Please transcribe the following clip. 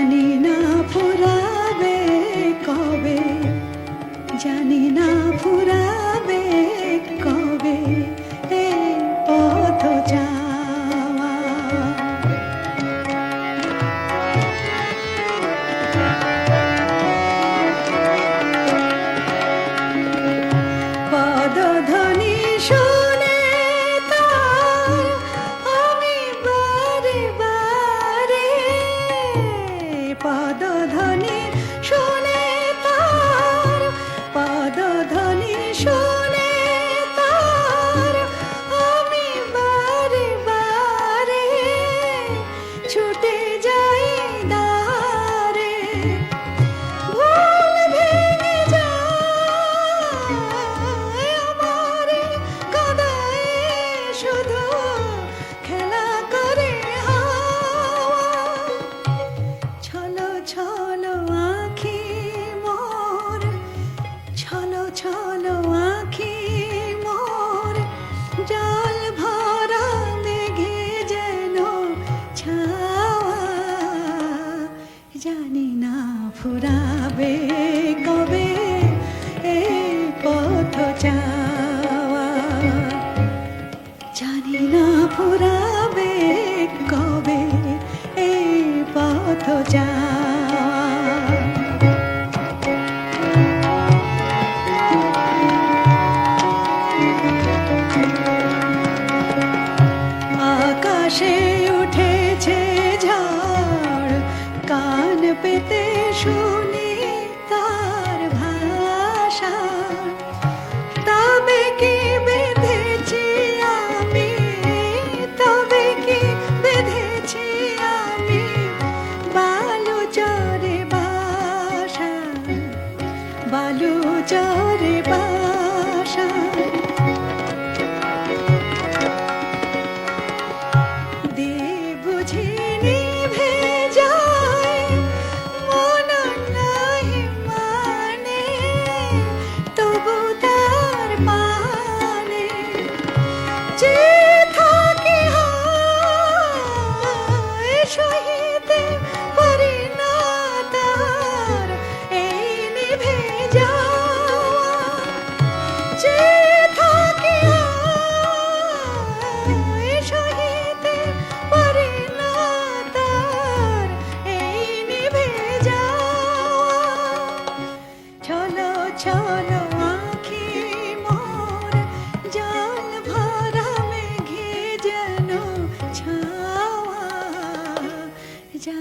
জানি না ফুরাবে কবে জানি না ফুরা জানি না ফুরাবে কবে এ পথ যাওয়া জানি না ফুরাবে কবে এ পথ যাওয়া পেতে সু Jesus.